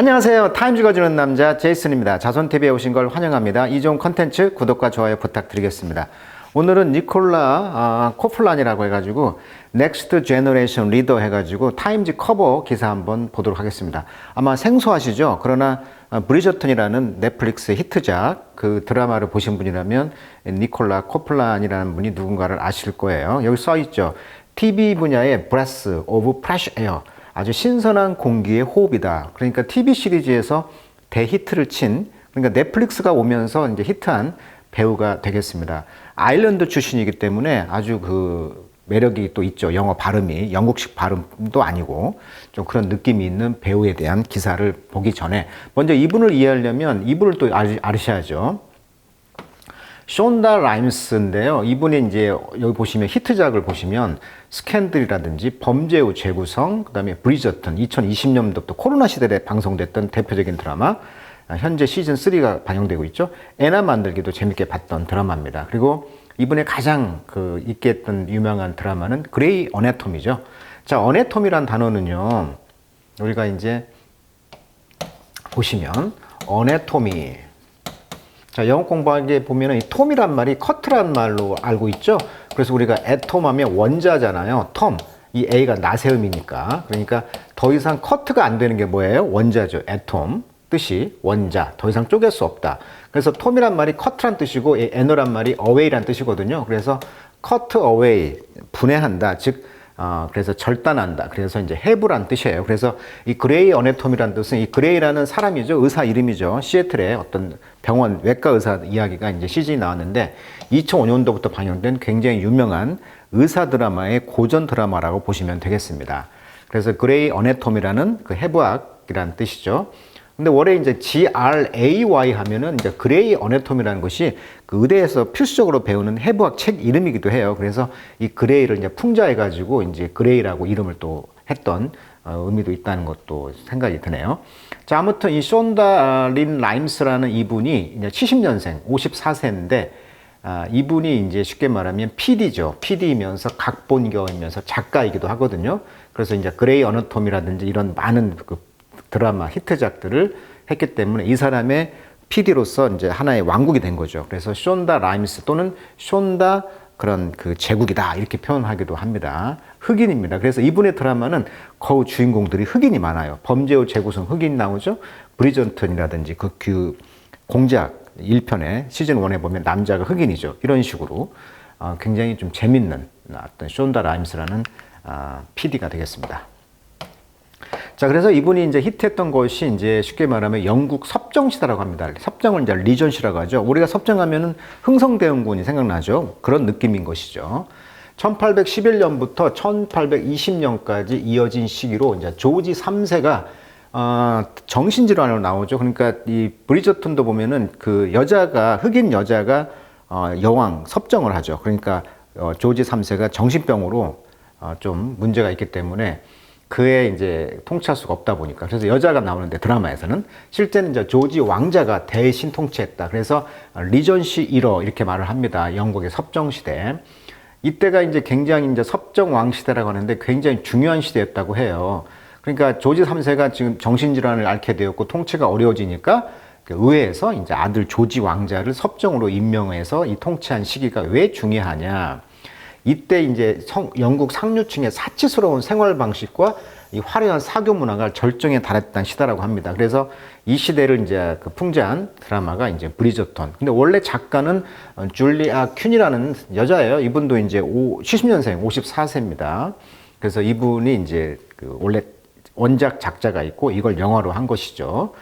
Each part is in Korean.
안녕하세요. 타임즈가 주는 남자 제이슨입니다. 자손TV에 오신 걸 환영합니다. 이 좋은 컨텐츠 구독과 좋아요 부탁드리겠습니다. 오늘은 니콜라 아, 코플란이라고 해가지고 넥스트 제너레이션 리더 해가지고 타임즈 커버 기사 한번 보도록 하겠습니다. 아마 생소하시죠? 그러나 아, 브리저튼이라는 넷플릭스 히트작 그 드라마를 보신 분이라면 니콜라 코플란이라는 분이 누군가를 아실 거예요. 여기 써 있죠. TV 분야의 브레스 오브 프레쉬 에어 아주 신선한 공기의 호흡이다. 그러니까 TV 시리즈에서 대히트를 친 그러니까 넷플릭스가 오면서 이제 히트한 배우가 되겠습니다. 아일랜드 출신이기 때문에 아주 그 매력이 또 있죠. 영어 발음이 영국식 발음도 아니고 좀 그런 느낌이 있는 배우에 대한 기사를 보기 전에 먼저 이분을 이해하려면 이분을 또 알- 아셔야죠. 쇼다 라임스인데요. 이분이 이제 여기 보시면 히트작을 보시면 스캔들이라든지 범죄의 재구성, 그다음에 브리저튼 2020년도부터 코로나 시대에 방송됐던 대표적인 드라마 아, 현재 시즌 3가 방영되고 있죠. 애나 만들기도 재밌게 봤던 드라마입니다. 그리고 이분의 가장 그 있게 했던 유명한 드라마는 그레이 어네토미죠. 자, 어네토미란 단어는요. 우리가 이제 보시면 어네토미 자, 영어 공부하게 보면은 이 톰이란 말이 커트란 말로 알고 있죠. 그래서 우리가 애톰 하면 원자잖아요. 톰. 이 A가 나세음이니까. 그러니까 더 이상 커트가 안 되는 게 뭐예요? 원자죠. 애톰. 뜻이 원자. 더 이상 쪼갤 수 없다. 그래서 톰이란 말이 커트란 뜻이고 이 에너란 말이 away란 뜻이거든요. 그래서 cut away 분해한다. 즉 어, 그래서 절단한다. 그래서 이제 해부란 뜻이에요. 그래서 이 그레이 어네토미란 뜻은 이 그레이라는 사람이죠. 의사 이름이죠. 시애틀의 어떤 병원 외과 의사 이야기가 이제 시즌이 나왔는데 2005년도부터 방영된 굉장히 유명한 의사 드라마의 고전 드라마라고 보시면 되겠습니다. 그래서 그레이 어네토미라는 그 해부학이라는 뜻이죠. 근데 원래 이제 GRAY 하면은 이제 그레이 어네토미라는 것이 그 의대에서 필수적으로 배우는 해부학 책 이름이기도 해요. 그래서 이 그레이를 이제 풍자해 가지고 이제 그레이라고 이름을 또 했던 어, 의미도 있다는 것도 생각이 드네요. 자, 아무튼 이 션다 린 라임스라는 이분이 이제 70년생, 54세인데 아, 이분이 이제 쉽게 말하면 PD죠. PD이면서 각본가이면서 작가이기도 하거든요. 그래서 이제 그레이 어너톰이라든지 이런 많은 그 드라마 히트작들을 했기 때문에 이 사람의 PD로서 이제 하나의 왕국이 된 거죠. 그래서 션다 라임스 또는 션다 그런 그 제국이다 이렇게 표현하기도 합니다. 흑인입니다. 그래서 이분의 드라마는 거의 주인공들이 흑인이 많아요. 범죄의 재구성 흑인 나오죠. 브리전턴이라든지 그, 그 공작 1편에 시즌 1에 보면 남자가 흑인이죠. 이런 식으로 어, 굉장히 좀 재밌는 어떤 션다 라임스라는 아, PD가 되겠습니다. 자, 그래서 이분이 이제 히트했던 것이 이제 쉽게 말하면 영국 섭정시다라고 합니다. 섭정을 이제 리전시라고 하죠. 우리가 섭정하면은 흥성대원군이 생각나죠. 그런 느낌인 것이죠. 1811년부터 1820년까지 이어진 시기로 이제 조지 3세가 어, 정신질환으로 나오죠. 그러니까 이 브리저튼도 보면은 그 여자가 흑인 여자가 어, 여왕 섭정을 하죠. 그러니까 어, 조지 3세가 정신병으로 어, 좀 문제가 있기 때문에 그의 이제 통치할 수가 없다 보니까 그래서 여자가 나오는데 드라마에서는 실제는 이제 조지 왕자가 대신 통치했다. 그래서 리전시 1호 이렇게 말을 합니다. 영국의 섭정 시대. 이때가 이제 굉장히 이제 섭정 왕 시대라고 하는데 굉장히 중요한 시대였다고 해요. 그러니까 조지 3세가 지금 정신질환을 앓게 되었고 통치가 어려워지니까 그 의회에서 이제 아들 조지 왕자를 섭정으로 임명해서 이 통치한 시기가 왜 중요하냐. 이때 이제 성, 영국 상류층의 사치스러운 생활 방식과 이 화려한 사교 문화가 절정에 달했던 시대라고 합니다. 그래서 이 시대를 이제 그 풍자한 드라마가 이제 브리저턴. 근데 원래 작가는 어, 줄리아 큐니라는 여자예요. 이분도 이제 오, 70년생, 54세입니다. 그래서 이분이 이제 그 원래 원작 작자가 있고 이걸 영화로 한 것이죠.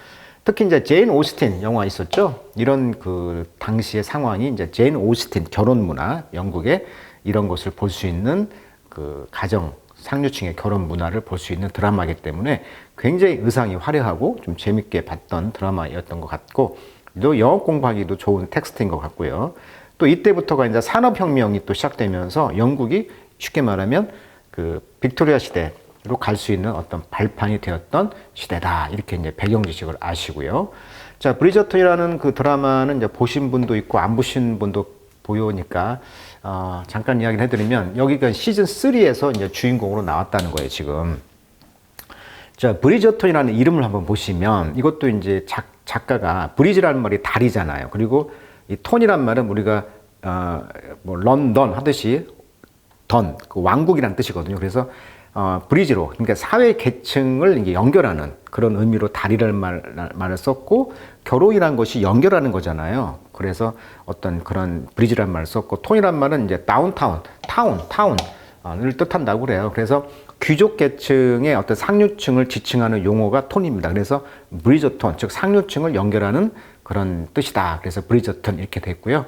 특히 이제 제인 오스틴 영화 있었죠. 이런 그 당시의 상황이 이제 제인 오스틴 결혼 문화 영국의 이런 것을 볼 수 있는 그 가정 상류층의 결혼 문화를 볼 수 있는 드라마이기 때문에 굉장히 의상이 화려하고 좀 재밌게 봤던 드라마였던 것 같고 또 영어 공부하기도 좋은 텍스트인 것 같고요. 또 이때부터가 이제 산업혁명이 또 시작되면서 영국이 쉽게 말하면 그 빅토리아 시대로 갈 수 있는 어떤 발판이 되었던 시대다. 이렇게 이제 배경 지식을 아시고요. 자, 브리저튼이라는 그 드라마는 이제 보신 분도 있고 안 보신 분도 보이니까 어, 잠깐 이야기를 해드리면 여기가 시즌 3에서 이제 주인공으로 나왔다는 거예요 지금. 자, 브리저톤이라는 이름을 한번 보시면 이것도 이제 작, 작가가 브리지라는 말이 다리잖아요. 그리고 이 톤이란 말은 우리가 어, 뭐 런던 하듯이 던, 그 왕국이라는 뜻이거든요. 그래서 어, 브리지로, 그러니까 사회 계층을 이제 연결하는 그런 의미로 다리를 말, 말을 썼고, 결혼이란 것이 연결하는 거잖아요. 그래서 어떤 그런 브리지란 말을 썼고, 톤이란 말은 이제 다운타운, 타운, 타운을 뜻한다고 그래요. 그래서 귀족 계층의 어떤 상류층을 지칭하는 용어가 톤입니다. 그래서 브리저톤, 즉 상류층을 연결하는 그런 뜻이다. 그래서 브리저톤 이렇게 됐고요.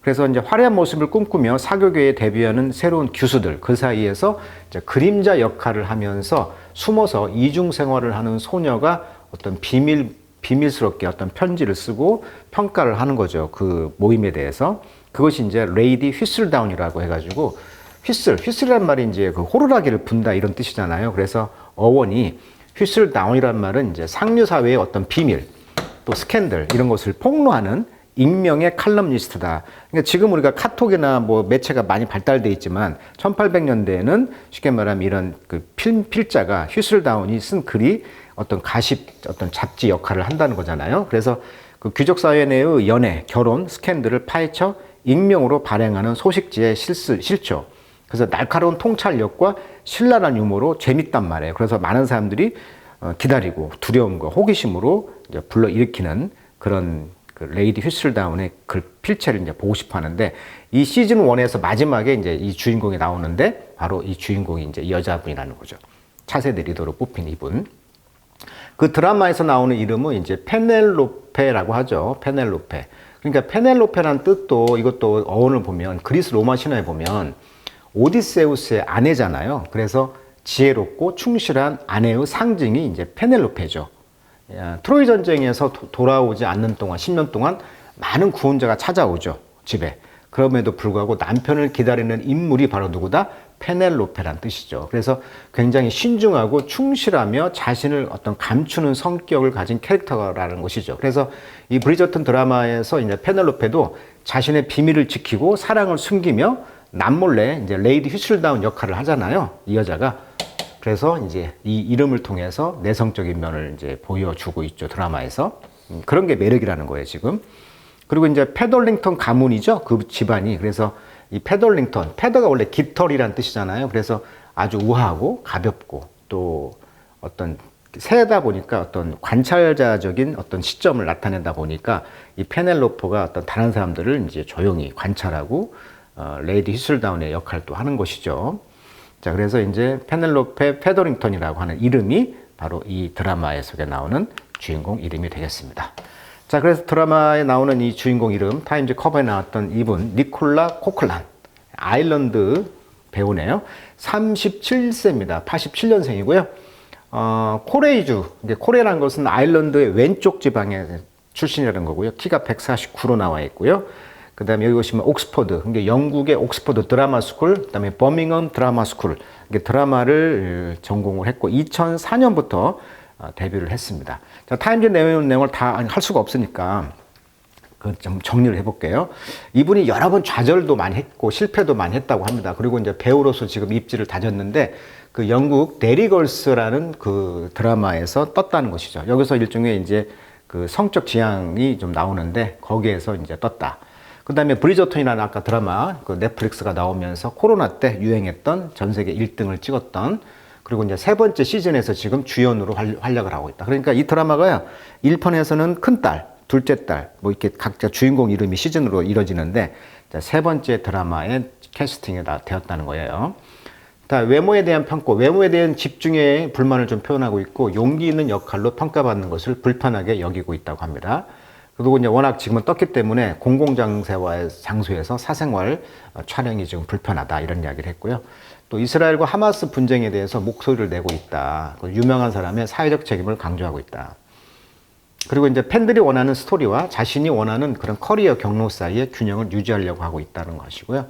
그래서 이제 화려한 모습을 꿈꾸며 사교계에 데뷔하는 새로운 교수들 그 사이에서 그림자 역할을 하면서 숨어서 이중 생활을 하는 소녀가 어떤 비밀 비밀스럽게 어떤 편지를 쓰고 평가를 하는 거죠. 그 모임에 대해서 그것이 이제 레이디 휘슬다운이라고 해가지고 휘슬 휘슬이란 말이 이제 그 호루라기를 분다 이런 뜻이잖아요. 그래서 어원이 휘슬다운이란 말은 이제 상류 사회의 어떤 비밀 또 스캔들 이런 것을 폭로하는 익명의 칼럼니스트다. 그러니까 지금 우리가 카톡이나 뭐 매체가 많이 발달돼 있지만 1800년대에는 쉽게 말하면 이런 그 필, 필자가 휴슬다운이 쓴 글이 어떤 가십, 어떤 잡지 역할을 한다는 거잖아요. 그래서 그 귀족 사회 내의 연애, 결혼, 스캔들을 파헤쳐 익명으로 발행하는 소식지의 실수, 실조. 그래서 날카로운 통찰력과 신랄한 유머로 재밌단 말이에요. 그래서 많은 사람들이 어, 기다리고 두려움과 호기심으로 불러 일으키는 그런 그 레이디 휘슬다운의 그 필체를 이제 보고 싶어 하는데 이 시즌 1에서 마지막에 이제 이 주인공이 나오는데 바로 이 주인공이 이제 여자분이라는 거죠. 차세대 리더로 뽑힌 이분. 그 드라마에서 나오는 이름은 이제 페넬로페라고 하죠. 페넬로페. 그러니까 페넬로페라는 뜻도 이것도 어원을 보면 그리스 로마 신화에 보면 오디세우스의 아내잖아요. 그래서 지혜롭고 충실한 아내의 상징이 이제 페넬로페죠. 트로이 전쟁에서 도, 돌아오지 않는 동안 10년 동안 많은 구원자가 찾아오죠 집에 그럼에도 불구하고 남편을 기다리는 인물이 바로 누구다 페넬로페란 뜻이죠. 그래서 굉장히 신중하고 충실하며 자신을 어떤 감추는 성격을 가진 캐릭터라는 것이죠. 그래서 이 브리저튼 드라마에서 이제 페넬로페도 자신의 비밀을 지키고 사랑을 숨기며 남몰래 이제 레이디 휘슬다운 역할을 하잖아요. 이 여자가 그래서 이제 이 이름을 통해서 내성적인 면을 이제 보여주고 있죠 드라마에서. 음, 그런 게 매력이라는 거예요 지금. 그리고 이제 페돌링턴 가문이죠 그 집안이. 그래서 이 페돌링턴 페더가 원래 깃털이란 뜻이잖아요. 그래서 아주 우아하고 가볍고 또 어떤 세다 보니까 어떤 관찰자적인 어떤 시점을 나타낸다 보니까 이 페넬로포가 어떤 다른 사람들을 이제 조용히 관찰하고 어, 레이디 히슬다운의 역할도 하는 것이죠. 자, 그래서 이제 페넬로페 페더링턴이라고 하는 이름이 바로 이 드라마에 속에 나오는 주인공 이름이 되겠습니다. 자, 그래서 드라마에 나오는 이 주인공 이름, 타임즈 커버에 나왔던 이분, 니콜라 코클란. 아일랜드 배우네요. 37세입니다. 87년생이고요. 어, 코레이주, 코레라는 것은 아일랜드의 왼쪽 지방의 출신이라는 거고요. 키가 149로 나와 있고요. 그 다음에 여기 보시면 옥스퍼드, 그러니까 영국의 옥스퍼드 드라마 스쿨, 그 다음에 버밍엄 드라마 스쿨, 드라마를 전공을 했고, 2004년부터 어, 데뷔를 했습니다. 자, 타임즈 내용 내용을 다 할 수가 없으니까, 그좀 정리를 해볼게요. 이분이 여러 번 좌절도 많이 했고, 실패도 많이 했다고 합니다. 그리고 이제 배우로서 지금 입지를 다졌는데, 그 영국 데리걸스라는 그 드라마에서 떴다는 것이죠. 여기서 일종의 이제 그 성적 지향이 좀 나오는데, 거기에서 이제 떴다. 그 다음에 브리저톤이라는 아까 드라마 그 넷플릭스가 나오면서 코로나 때 유행했던 전 세계 1등을 찍었던 그리고 이제 세 번째 시즌에서 지금 주연으로 활약을 하고 있다. 그러니까 이 드라마가요, 1편에서는 큰 딸, 둘째 딸, 뭐 이렇게 각자 주인공 이름이 시즌으로 이뤄지는데, 세 번째 드라마의 캐스팅이 다 되었다는 거예요. 자, 외모에 대한 평가, 외모에 대한 집중에 불만을 좀 표현하고 있고, 용기 있는 역할로 평가받는 것을 불편하게 여기고 있다고 합니다. 그리고 이제 워낙 지금은 떴기 때문에 공공장소와 장소에서 사생활 어, 촬영이 지금 불편하다 이런 이야기를 했고요. 또 이스라엘과 하마스 분쟁에 대해서 목소리를 내고 있다. 그 유명한 사람의 사회적 책임을 강조하고 있다. 그리고 이제 팬들이 원하는 스토리와 자신이 원하는 그런 커리어 경로 사이의 균형을 유지하려고 하고 있다는 것이고요.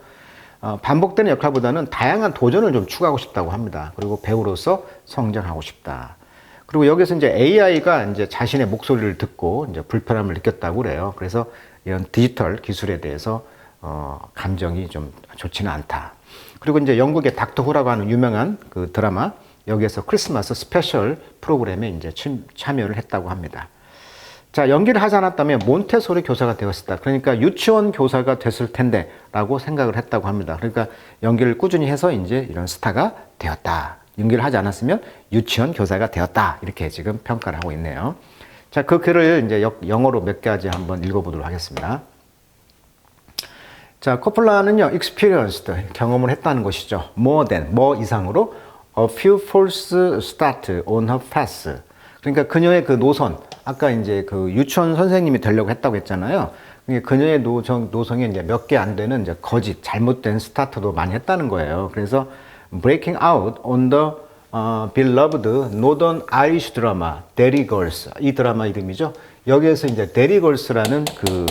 어, 반복되는 역할보다는 다양한 도전을 좀 추구하고 싶다고 합니다. 그리고 배우로서 성장하고 싶다. 그리고 여기서 이제 AI가 이제 자신의 목소리를 듣고 이제 불편함을 느꼈다고 그래요. 그래서 이런 디지털 기술에 대해서 어, 감정이 좀 좋지는 않다. 그리고 이제 영국의 닥터 후라고 하는 유명한 그 드라마 여기에서 크리스마스 스페셜 프로그램에 이제 침- 참여를 했다고 합니다. 자, 연기를 하지 않았다면 몬테소리 교사가 되었다. 그러니까 유치원 교사가 됐을 텐데 라고 생각을 했다고 합니다. 그러니까 연기를 꾸준히 해서 이제 이런 스타가 되었다. 연기를 하지 않았으면 유치원 교사가 되었다. 이렇게 지금 평가를 하고 있네요. 자, 그 글을 이제 여- 영어로 몇 가지 한번 읽어보도록 하겠습니다. 자, 코플라는요, experienced, 경험을 했다는 것이죠. more than, 뭐 이상으로 a few false start on her path. 그러니까 그녀의 그 노선, 아까 이제 그 유치원 선생님이 되려고 했다고 했잖아요. 그녀의 노정, 노성에 이제 몇 개 안 되는 이제 거짓, 잘못된 스타트도 많이 했다는 거예요. 그래서 breaking out on the 어, beloved Northern Irish drama, Derry Girls. 이 드라마 이름이죠. 여기에서 이제 Derry Girls라는 그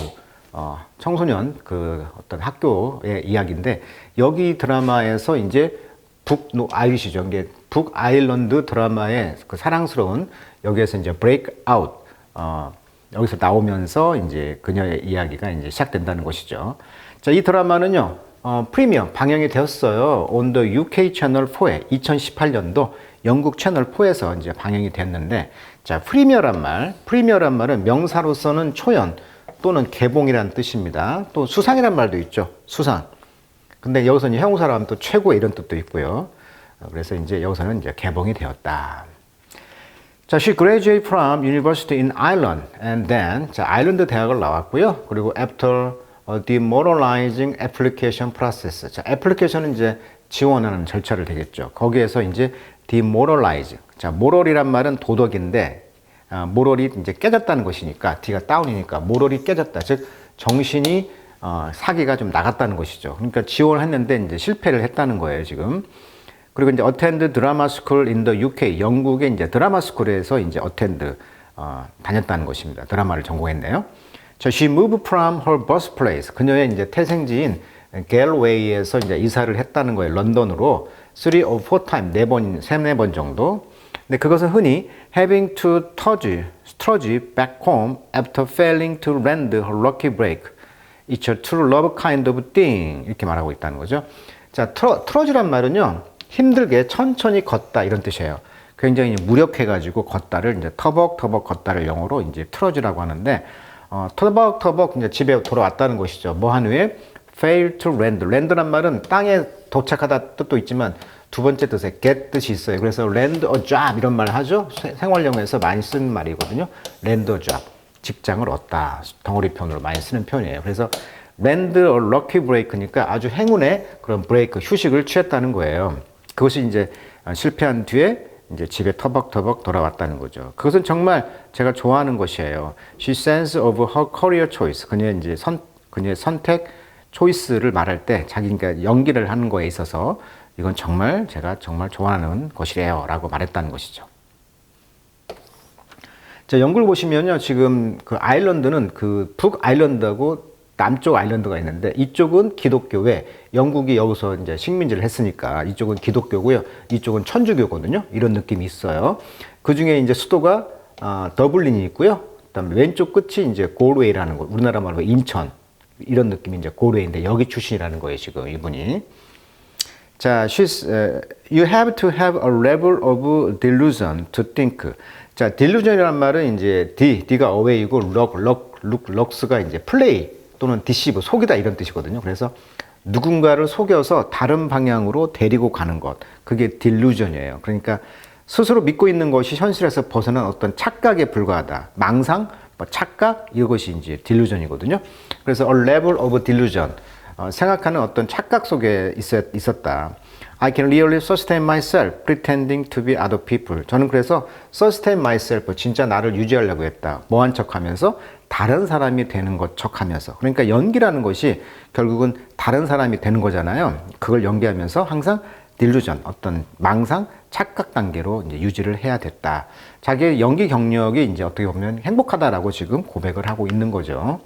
어, 청소년 그 어떤 학교의 이야기인데 여기 드라마에서 이제 북 노 아이리시죠. 이게 북 아일랜드 드라마의 그 사랑스러운 여기에서 이제 브레이크 아웃 어, 여기서 나오면서 이제 그녀의 이야기가 이제 시작된다는 것이죠. 자, 이 드라마는요. 어, 프리미엄 방영이 되었어요. the UK 채널 4에 2018년도 영국 채널 4에서 이제 방영이 됐는데 자, 프리미어란 말, 프리미어란 말은 명사로서는 초연 또는 개봉이라는 뜻입니다. 또 수상이란 말도 있죠. 수상. 근데 여기서는 형용사로 하면 또 최고 이런 뜻도 있고요. 어, 그래서 이제 여기서는 이제 개봉이 되었다. 자, she graduated from university in Ireland and then 자, 아일랜드 대학을 나왔고요. 그리고 after demoralizing application process. 자, 애플리케이션은 이제 지원하는 절차를 되겠죠. 거기에서 이제 demoralize. 자, moral이란 말은 도덕인데 아, 모럴이 이제 깨졌다는 것이니까 D가 다운이니까 모럴이 깨졌다. 즉 정신이 어, 사기가 좀 나갔다는 것이죠. 그러니까 지원했는데 이제 실패를 했다는 거예요, 지금. 그리고 이제 attend drama school in the UK 영국의 이제 드라마 스쿨에서 이제 attend 어, 다녔다는 것입니다. 드라마를 전공했네요. 자, she moved from her birthplace 그녀의 이제 태생지인 갤웨이에서 이제 이사를 했다는 거예요. 런던으로 three or four time 네 번, 세네 번 정도. 근데 그것은 흔히 having to trudge, trudge back home after failing to land her lucky break. It's a true love kind of thing. 이렇게 말하고 있다는 거죠. 자, 트러, 트러지란 말은요, 힘들게 천천히 걷다 이런 뜻이에요. 굉장히 무력해가지고 걷다를 이제 터벅터벅 걷다를 영어로 이제 트러지라고 하는데, 어, 터벅터벅 이제 집에 돌아왔다는 것이죠. 뭐 한 후에 fail to land. land란 말은 땅에 도착하다 뜻도 있지만 두 번째 뜻에 get 뜻이 있어요. 그래서 land a job 이런 말 하죠. 세- 생활용에서 많이 쓰는 말이거든요. land a job. 직장을 얻다. 덩어리편으로 많이 쓰는 표현이에요. 그래서 land a lucky break니까 아주 행운의 그런 브레이크, 휴식을 취했다는 거예요. 그것이 이제 실패한 뒤에 이제 집에 터벅터벅 돌아왔다는 거죠. 그것은 정말 제가 좋아하는 것이에요. She sense of her career choice. 그녀의 이제 선, 그녀의 선택, 초이스를 말할 때 자기가 연기를 하는 거에 있어서 이건 정말 제가 정말 좋아하는 것이래요. 라고 말했다는 것이죠. 자, 영국을 보시면요. 지금 그 아일랜드는 그 북아일랜드하고 남쪽 아일랜드가 있는데 이쪽은 기독교회, 영국이 여기서 이제 식민지를 했으니까 이쪽은 기독교고요. 이쪽은 천주교거든요. 이런 느낌이 있어요. 그 중에 이제 수도가 아, 더블린이 있고요. 그다음에 왼쪽 끝이 이제 고르웨이라는 곳, 우리나라 말로 인천 이런 느낌이 이제 고르웨이인데 여기 출신이라는 거예요. 지금 이분이. 자, she's, uh, you have to have a level of delusion to think. 자, delusion이란 말은 이제 D, D가 away이고 luck, luck, luck, lucks가 이제 play 또는 deceive, 속이다 이런 뜻이거든요. 그래서 누군가를 속여서 다른 방향으로 데리고 가는 것. 그게 delusion이에요. 그러니까 스스로 믿고 있는 것이 현실에서 벗어난 어떤 착각에 불과하다. 망상, 뭐 착각 이것이 이제 delusion이거든요. 그래서 a level of delusion. 어, 생각하는 어떤 착각 속에 있었, 있었 다. I can really sustain myself pretending to be other people. 저는 그래서 sustain myself, 진짜 나를 유지하려고 했다. 뭐한 척 하면서 다른 사람이 되는 것 척 하면서. 그러니까 연기라는 것이 결국은 다른 사람이 되는 거잖아요. 그걸 연기하면서 항상 딜루전, 어떤 망상, 착각 단계로 이제 유지를 해야 됐다. 자기의 연기 경력이 이제 어떻게 보면 행복하다라고 지금 고백을 하고 있는 거죠.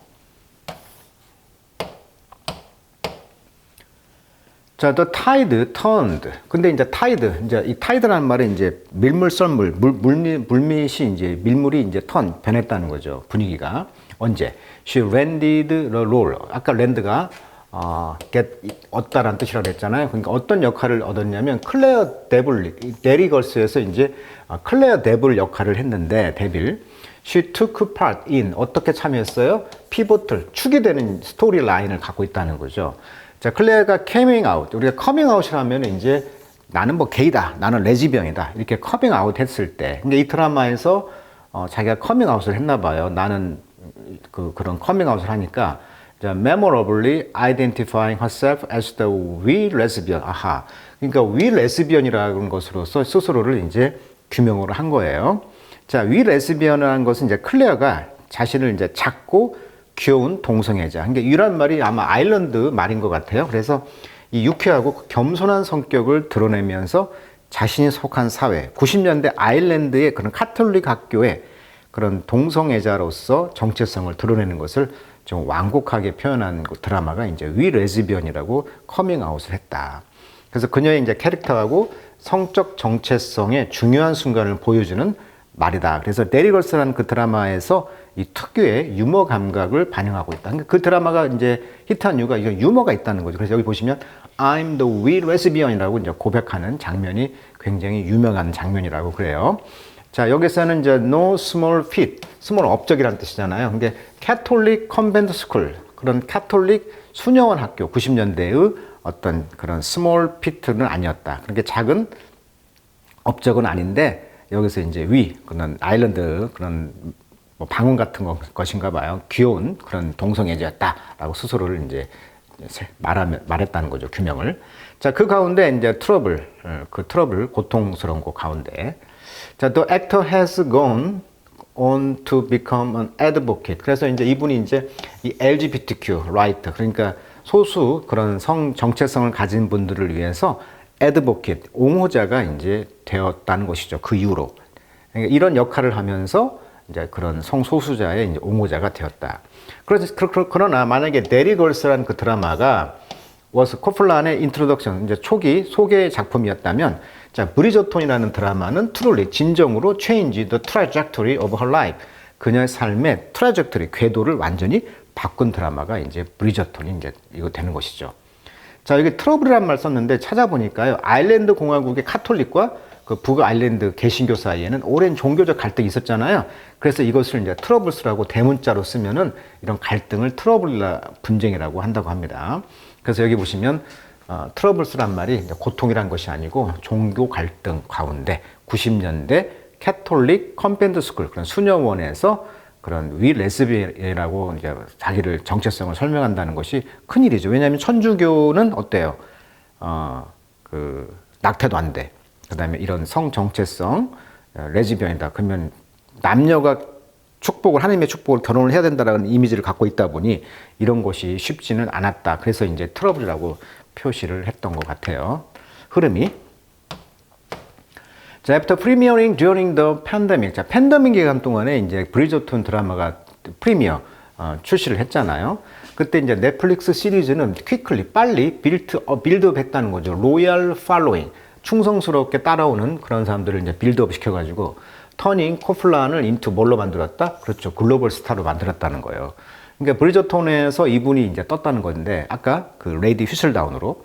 자, the tide turned. 근데 이제 tide, 이제 이 tide라는 말은 이제 밀물 썰물, 물, 물미, 물밑이 이제 밀물이 이제 턴, 변했다는 거죠. 분위기가. 언제? She landed the roll. 아까 land가, 어, get 얻다라는 뜻이라고 했잖아요. 그러니까 어떤 역할을 얻었냐면 클레어 데블 데리걸스에서 이제 어, 클레어 데블 역할을 했는데 데빌 she took part in 어떻게 참여했어요? 피보틀 축이 되는 스토리 라인을 갖고 있다는 거죠. 자 클레어가 coming out 우리가 coming out이라면 이제 나는 뭐 게이다, 나는 레즈비언이다 이렇게 커밍 아웃 했을 때, 근데 이 드라마에서 어, 자기가 커밍 아웃을 했나 봐요. 나는 그 그런 커밍 아웃을 하니까 자, memorably identifying herself as the we lesbian. 아하. 그러니까 we lesbian이라는 것으로서 스스로를 이제 규명을 한 거예요. 자, we lesbian이라는 것은 이제 클레어가 자신을 이제 작고 귀여운 동성애자. 그러니까 이란 말이 아마 아일랜드 말인 것 같아요. 그래서 이 유쾌하고 겸손한 성격을 드러내면서 자신이 속한 사회, 90년대 아일랜드의 그런 카톨릭 학교의 그런 동성애자로서 정체성을 드러내는 것을 좀 완곡하게 표현한 그 드라마가 이제 위 레즈비언이라고 커밍아웃을 했다. 그래서 그녀의 이제 캐릭터하고 성적 정체성의 중요한 순간을 보여주는 말이다. 그래서 데리걸스라는 그 드라마에서 이 특유의 유머 감각을 반영하고 있다. 그러니까 그 드라마가 이제 히트한 이유가 이거 유머가 있다는 거죠. 그래서 여기 보시면 I'm the real lesbian이라고 이제 고백하는 장면이 굉장히 유명한 장면이라고 그래요. 자, 여기서는 이제 no small feat, small 업적이라는 뜻이잖아요. 근데 캐톨릭 컨벤트 스쿨, 그런 캐톨릭 수녀원 학교 90년대의 어떤 그런 small feat는 아니었다. 그러니까 작은 업적은 아닌데 여기서 이제 위 그런 아일랜드 그런 뭐 방언 같은 거, 것인가 봐요. 귀여운 그런 동성애자였다라고 스스로를 이제 말하면 말했다는 거죠. 규명을. 자, 그 가운데 이제 트러블, 어, 그 트러블 고통스러운 그 가운데 자, the actor has gone on to become an advocate. 그래서 이제 이분이 이제 이 LGBTQ right 그러니까 소수 그런 성 정체성을 가진 분들을 위해서 advocate 옹호자가 이제 되었다는 것이죠. 그 이후로 그러니까 이런 역할을 하면서 이제 그런 성소수자의 이제 옹호자가 되었다. 그래서 그러나 만약에 데리걸스라는 그 드라마가 워스 코플란의 인트로덕션 이제 초기 소개 작품이었다면 자 브리저톤이라는 드라마는 트롤리 진정으로 change the trajectory of her life 그녀의 삶의 트라젝터리 궤도를 완전히 바꾼 드라마가 이제 브리저톤이 이제 이거 되는 것이죠. 자 여기 트러블이란 말 썼는데 찾아보니까요 아일랜드 공화국의 카톨릭과 그 북아일랜드 개신교 사이에는 오랜 종교적 갈등이 있었잖아요. 그래서 이것을 이제 트러블스라고 대문자로 쓰면은 이런 갈등을 트러블 분쟁이라고 한다고 합니다. 그래서 여기 보시면 어, 트러블스란 말이 고통이란 것이 아니고 종교 갈등 가운데 90년대 캐톨릭 컨벤트 스쿨 그런 수녀원에서 그런 위 레스비라고 이제 자기를 정체성을 설명한다는 것이 큰 일이죠. 왜냐하면 천주교는 어때요? 어, 그 낙태도 안 돼. 그다음에 이런 성 정체성 어, 레즈비언이다. 그러면 남녀가 축복을 하나님의 축복을 결혼을 해야 된다라는 이미지를 갖고 있다 보니 이런 것이 쉽지는 않았다. 그래서 이제 트러블이라고 표시를 했던 것 같아요. 흐름이. 자, after premiering during the pandemic. 자, 팬데믹 기간 동안에 이제 브리저톤 드라마가 프리미어 어, 출시를 했잖아요. 그때 이제 넷플릭스 시리즈는 퀵클리 빨리 빌드 어, 빌드업 했다는 거죠. 로얄 팔로잉. 충성스럽게 따라오는 그런 사람들을 이제 빌드업 시켜 가지고 터닝 코플란을 인투 뭘로 만들었다? 그렇죠. 글로벌 스타로 만들었다는 거예요. 그러니까 브리저톤에서 이분이 이제 떴다는 건데 아까 그 레이디 휘슬다운으로.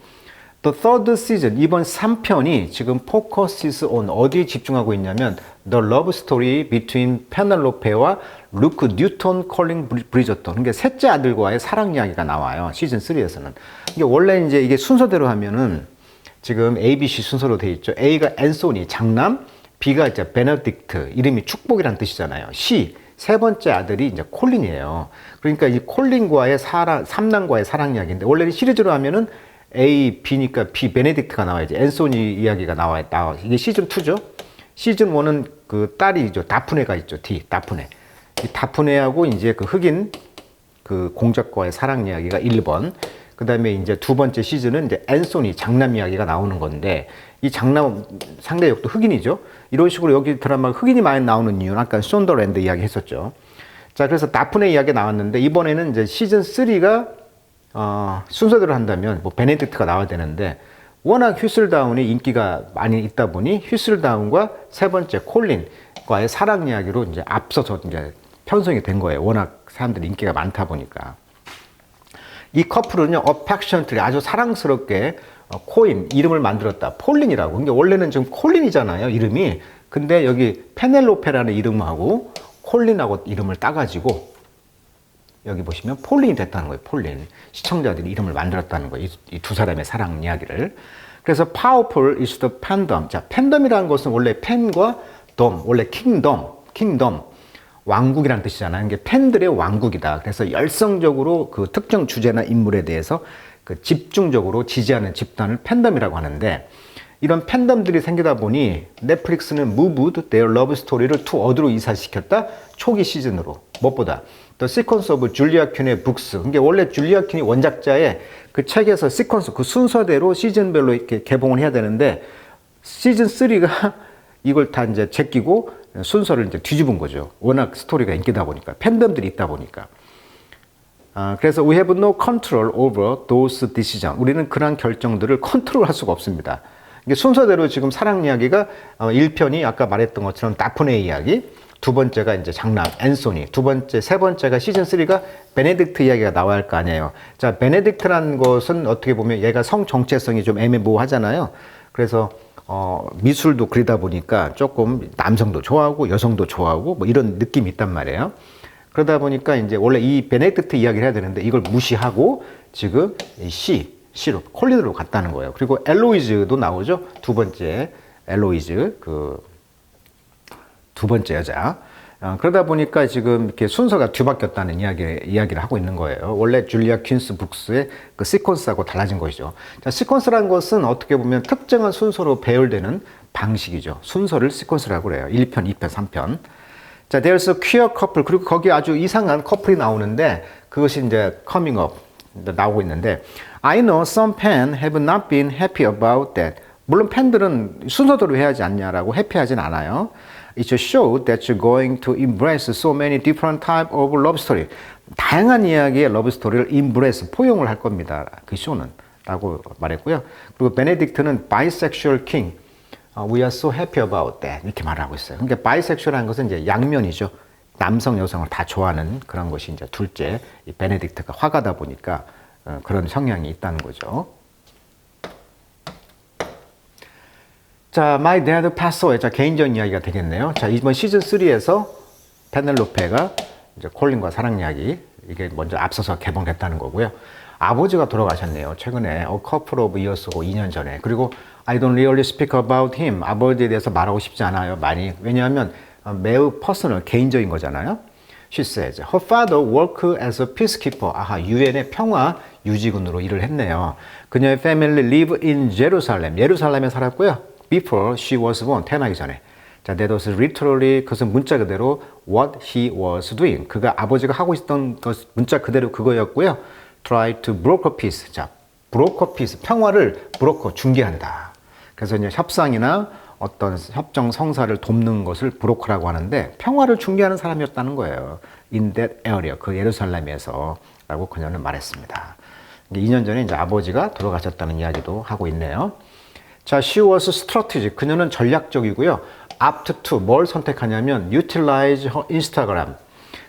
The third season 이번 3편이 지금 포커시스 온 어디에 집중하고 있냐면 The Love Story between 페넬로페와 루크 뉴턴 컬링 브리저톤 그러니까 셋째 아들과의 사랑 이야기가 나와요 시즌 3에서는. 이게 원래 이제 이게 순서대로 하면은 지금 ABC 순서로 돼 있죠. A가 앤소니 장남. B가 이제 베네딕트 이름이 축복이란 뜻이잖아요. C 세 번째 아들이 이제 콜린이에요 그러니까 이 콜린과의 사랑 삼남과의 사랑 이야기인데 원래 시리즈로 하면은 A, B니까 B, 베네딕트가 나와야지. 앤소니 이야기가 나와, 나와. 이게 시즌 2죠? 시즌 1은 그 딸이죠. 다프네가 있죠. D, 다프네. 이 다프네하고 이제 그 흑인 그 공작과의 사랑 이야기가 1번. 그 다음에 이제 두 번째 시즌은 이제 앤소니 장남 이야기가 나오는 건데 이 장남 상대 역도 흑인이죠. 이런 식으로 여기 드라마 흑인이 많이 나오는 이유는 아까 손더랜드 이야기 했었죠. 자, 그래서 다프네 이야기 나왔는데 이번에는 이제 시즌 3가 어, 순서대로 한다면 뭐 베네딕트가 나와야 되는데 워낙 휴슬다운이 인기가 많이 있다 보니 휴슬다운과 세 번째 콜린과의 사랑 이야기로 이제 앞서서 이제 편성이 된 거예요. 워낙 사람들이 인기가 많다 보니까. 이 커플은요, affectionately 아주 사랑스럽게 어, 코임 이름을 만들었다. 폴린이라고. 그러니까 원래는 지금 콜린이잖아요, 이름이. 근데 여기 페넬로페라는 이름하고 콜린하고 이름을 따가지고 여기 보시면 폴린이 됐다는 거예요. 폴린. 시청자들이 이름을 만들었다는 거예요. 이두 사람의 사랑 이야기를. 그래서 powerful is the fandom. 자, 팬덤이라는 것은 원래 팬과 덤, 원래 킹덤, 킹덤. 왕국이라는 뜻이잖아요. 이게 팬들의 왕국이다. 그래서 열성적으로 그 특정 주제나 인물에 대해서 그 집중적으로 지지하는 집단을 팬덤이라고 하는데 이런 팬덤들이 생기다 보니 넷플릭스는 moved their love story를 to 어디로 이사시켰다? 초기 시즌으로. 무엇보다 The Sequence of Julia 퀸의 북스. 그게 원래 줄리아 퀸이 원작자의 그 책에서 시퀀스 그 순서대로 시즌별로 이렇게 개봉을 해야 되는데 시즌 3가 이걸 다 이제 제끼고 순서를 이제 뒤집은 거죠. 워낙 스토리가 인기다 보니까 팬덤들이 있다 보니까. 아, 그래서 we have no control over those decisions. 우리는 그러한 결정들을 컨트롤할 수가 없습니다. 이게 순서대로 지금 사랑 이야기가 어, 1편이 아까 말했던 것처럼 다프네 이야기, 두 번째가 이제 장남 앤소니, 두 번째, 세 번째가 시즌 3가 베네딕트 이야기가 나와야 할 거 아니에요. 자, 베네딕트라는 것은 어떻게 보면 얘가 성 정체성이 좀 애매모호하잖아요. 그래서 어, 미술도 그리다 보니까 조금 남성도 좋아하고 여성도 좋아하고 뭐 이런 느낌이 있단 말이에요. 그러다 보니까 이제 원래 이 베네딕트 이야기를 해야 되는데 이걸 무시하고 지금 이 C, C로 콜린으로 갔다는 거예요. 그리고 엘로이즈도 나오죠. 두 번째 엘로이즈 그 두 번째 여자. 어, 그러다 보니까 지금 이렇게 순서가 뒤바뀌었다는 이야기, 이야기를 하고 있는 거예요. 원래 줄리아 퀸스 북스의 그 시퀀스하고 달라진 것이죠. 자, 시퀀스라는 것은 어떻게 보면 특정한 순서로 배열되는 방식이죠. 순서를 시퀀스라고 그래요. 1편, 2편, 3편. 자, there's a queer couple. 그리고 거기 아주 이상한 커플이 나오는데 그것이 이제 coming up 나오고 있는데 I know some fans have not been happy about that. 물론 팬들은 순서대로 해야지 않냐라고 해피하진 않아요. It's a show that's going to embrace so many different type of love story. 다양한 이야기의 러브 스토리를 embrace, 포용을 할 겁니다. 그 쇼는. 라고 말했고요. 그리고 베네딕트는 bisexual king. 어, we are so happy about that. 이렇게 말하고 있어요. 그러니까 bisexual한 것은 이제 양면이죠. 남성, 여성을 다 좋아하는 그런 것이 이제 둘째, 이 베네딕트가 화가다 보니까 어, 그런 성향이 있다는 거죠. 자, My Dad Passed Away. 자, 개인적인 이야기가 되겠네요. 자, 이번 시즌 3에서 페넬로페가 이제 콜린과 사랑 이야기 이게 먼저 앞서서 개봉됐다는 거고요. 아버지가 돌아가셨네요. 최근에 A Couple of Years고 2년 전에. 그리고 I don't really speak about him. 아버지에 대해서 말하고 싶지 않아요. 많이. 왜냐하면 어, 매우 퍼스널, 개인적인 거잖아요. She says, her father worked as a peacekeeper. 아하, 유엔의 평화 유지군으로 일을 했네요. 그녀의 family live in Jerusalem. 예루살렘에 살았고요. Before she was born. 태어나기 전에. 자, that was literally 그것은 문자 그대로 what he was doing. 그가 아버지가 하고 있었던 것 문자 그대로 그거였고요. Try to broker peace. 자, broker peace. 평화를 브로커 중개한다. 그래서 이제 협상이나 어떤 협정 성사를 돕는 것을 브로커라고 하는데 평화를 중개하는 사람이었다는 거예요. In that area, 그 예루살렘에서 라고 그녀는 말했습니다. 2년 전에 이제 아버지가 돌아가셨다는 이야기도 하고 있네요. 자, she was strategic. 그녀는 전략적이고요. apt to 뭘 선택하냐면 utilize her Instagram.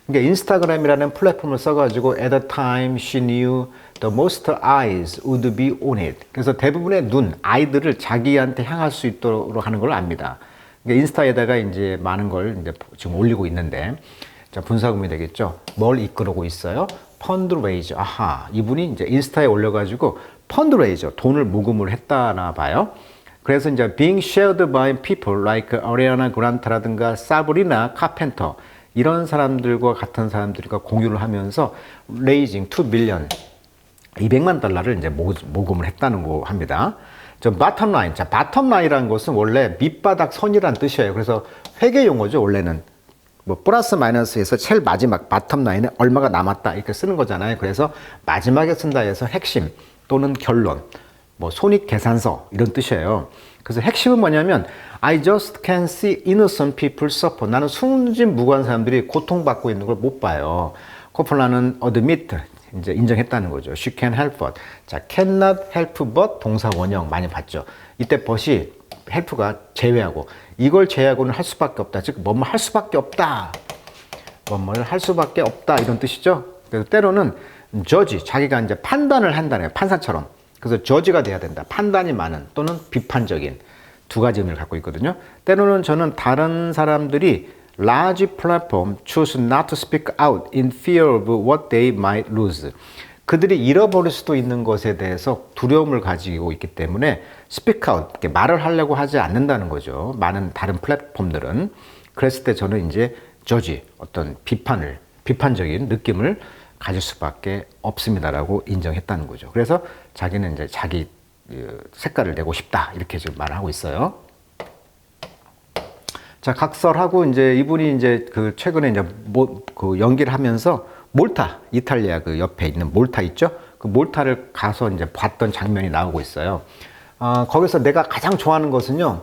그러니까 인스타그램이라는 플랫폼을 써가지고 at the time she knew the most eyes would be on it. 그래서 대부분의 눈, 아이들을 자기한테 향할 수 있도록 하는 걸 압니다. 그러니까 인스타에다가 이제 많은 걸 이제 지금 올리고 있는데 자 분사금이 되겠죠. 뭘 이끌고 있어요? 펀드레이저. 아하, 이분이 이제 인스타에 올려가지고 펀드레이저 돈을 모금을 했다나 봐요. 그래서 이제 being shared by people like Ariana Grande라든가 사브리나 카펜터 이런 사람들과 같은 사람들과 공유를 하면서 레이징 2 밀리언 200만 달러를 이제 모금을 했다는 거 합니다. 저 바텀 라인. 자, 바텀 라인이라는 것은 원래 밑바닥 선이라는 뜻이에요. 그래서 회계 용어죠, 원래는. 뭐 플러스 마이너스에서 제일 마지막 바텀 라인에 얼마가 남았다 이렇게 쓰는 거잖아요. 그래서 마지막에 쓴다 해서 핵심 또는 결론, 뭐 손익 계산서 이런 뜻이에요. 그래서 핵심은 뭐냐면 I just can see innocent people suffer. 나는 숨진 무고한 사람들이 고통받고 있는 걸 못 봐요. 코플라는 admit 이제 인정했다는 거죠. She can help but. 자, cannot help but 동사 원형 많이 봤죠. 이때 but이 help가 제외하고 이걸 제외하고는 할 수밖에 없다. 즉 뭐뭐 할 수밖에 없다. 뭐뭐를 할 수밖에 없다 이런 뜻이죠. 그래서 때로는 저지 자기가 이제 판단을 한다네요. 판사처럼. 그래서 저지가 돼야 된다. 판단이 많은 또는 비판적인 두 가지 의미를 갖고 있거든요. 때로는 저는 다른 사람들이 large platform choose not to speak out in fear of what they might lose. 그들이 잃어버릴 수도 있는 것에 대해서 두려움을 가지고 있기 때문에 speak out, 말을 하려고 하지 않는다는 거죠. 많은 다른 플랫폼들은. 그랬을 때 저는 이제 저지, 어떤 비판을, 비판적인 느낌을 가질 수밖에 없습니다라고 인정했다는 거죠. 그래서 자기는 이제 자기 어, 색깔을 내고 싶다. 이렇게 지금 말을 하고 있어요. 자, 각설하고 이제 이분이 이제 그 최근에 이제 모, 그 연기를 하면서 몰타, 이탈리아 그 옆에 있는 몰타 있죠? 그 몰타를 가서 이제 봤던 장면이 나오고 있어요. 어, 거기서 내가 가장 좋아하는 것은요.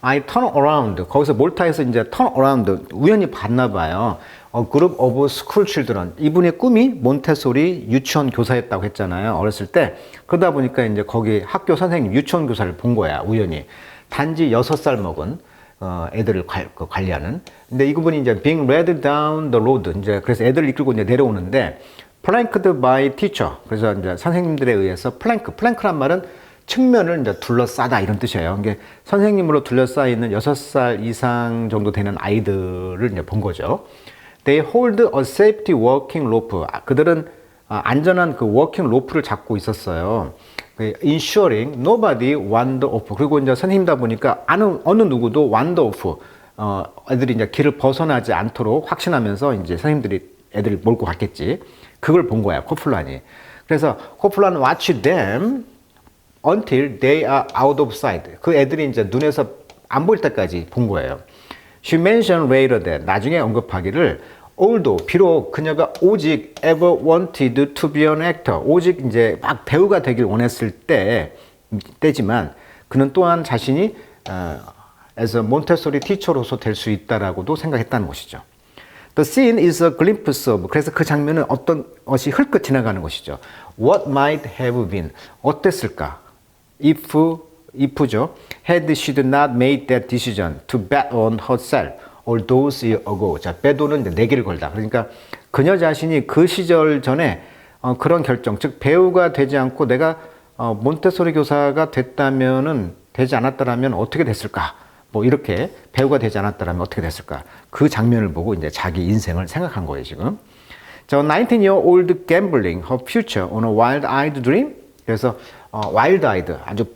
I turn around. 거기서 몰타에서 이제 turn around 우연히 봤나 봐요. 어, 그룹 오브 스쿨 칠드런. 이분의 꿈이 몬테소리 유치원 교사였다고 했잖아요. 어렸을 때. 그러다 보니까 이제 거기 학교 선생님 유치원 교사를 본 거야. 우연히. 단지 6살 먹은 어, 애들을 관, 그 관리하는. 근데 이분이 이제 being led down the road. 이제 그래서 애들을 이끌고 이제 내려오는데 planked by teacher. 그래서 이제 선생님들에 의해서 플랭크. 플랭크란 말은 측면을 이제 둘러싸다 이런 뜻이에요. 이게 선생님으로 둘러싸여 있는 6살 이상 정도 되는 아이들을 이제 본 거죠. They hold a safety walking rope. 아, 그들은 아, 안전한 그 워킹 로프를 잡고 있었어요. 그 ensuring nobody wander off. 그리고 이제 선생님다 보니까 어느, 어느 누구도 wander off. 어, 애들이 이제 길을 벗어나지 않도록 확신하면서 이제 선생님들이 애들을 몰고 갔겠지. 그걸 본 거야, 코플란이. 그래서 코플란 watch them until they are out of sight. 그 애들이 이제 눈에서 안 보일 때까지 본 거예요. She mentioned later that 나중에 언급하기를 although 비록 그녀가 오직 ever wanted to be an actor 오직 이제 막 배우가 되길 원했을 때 때지만 그는 또한 자신이 어, as a Montessori teacher로서 될 수 있다라고도 생각했다는 것이죠. The scene is a glimpse of. 그래서 그 장면은 어떤 것이 흘끗 지나가는 것이죠. What might have been. 어땠을까? If, if죠. Had she not made that decision to bet on herself all those years ago. 자, 배도는 이제 내기를 걸다. 그러니까 그녀 자신이 그 시절 전에 어, 그런 결정, 즉 배우가 되지 않고 내가 어, 몬테소리 교사가 됐다면은 되지 않았더라면 어떻게 됐을까? 뭐 이렇게 배우가 되지 않았더라면 어떻게 됐을까? 그 장면을 보고 이제 자기 인생을 생각한 거예요, 지금. 자, 19-year-old gambling her future on a wild-eyed dream. 그래서 어, wild-eyed, 아주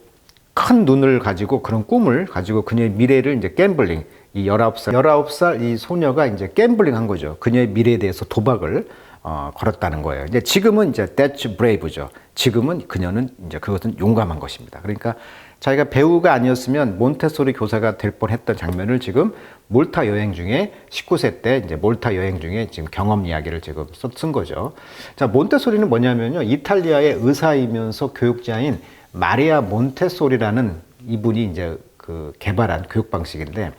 큰 눈을 가지고 그런 꿈을 가지고 그녀의 미래를 이제 갬블링, 이 19살, 19살 이 소녀가 이제 갬블링 한 거죠. 그녀의 미래에 대해서 도박을 어, 걸었다는 거예요. 이제 지금은 이제 that's brave죠. 지금은 그녀는 이제 그것은 용감한 것입니다. 그러니까 자기가 배우가 아니었으면 몬테소리 교사가 될 뻔했던 장면을 지금 몰타 여행 중에 19세 때 이제 몰타 여행 중에 지금 경험 이야기를 지금 썼- 쓴 거죠. 자, 몬테소리는 뭐냐면요. 이탈리아의 의사이면서 교육자인 마리아 몬테소리라는 이분이 이제 그 개발한 교육 방식인데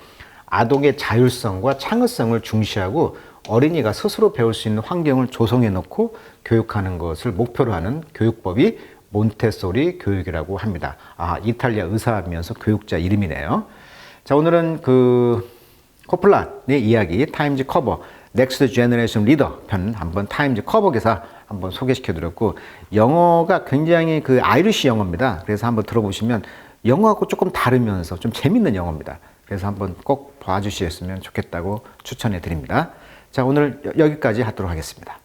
아동의 자율성과 창의성을 중시하고 어린이가 스스로 배울 수 있는 환경을 조성해 놓고 교육하는 것을 목표로 하는 교육법이 몬테소리 교육이라고 합니다. 아, 이탈리아 의사면서 교육자 이름이네요. 자, 오늘은 그 코플란의 이야기 타임즈 커버 넥스트 제너레이션 리더 편 한번 타임즈 커버 기사 한번 소개시켜 드렸고 영어가 굉장히 그 아이리시 영어입니다. 그래서 한번 들어보시면 영어하고 조금 다르면서 좀 재밌는 영어입니다. 그래서 한번 꼭 봐주셨으면 좋겠다고 추천해 드립니다. 자, 오늘 여- 여기까지 하도록 하겠습니다.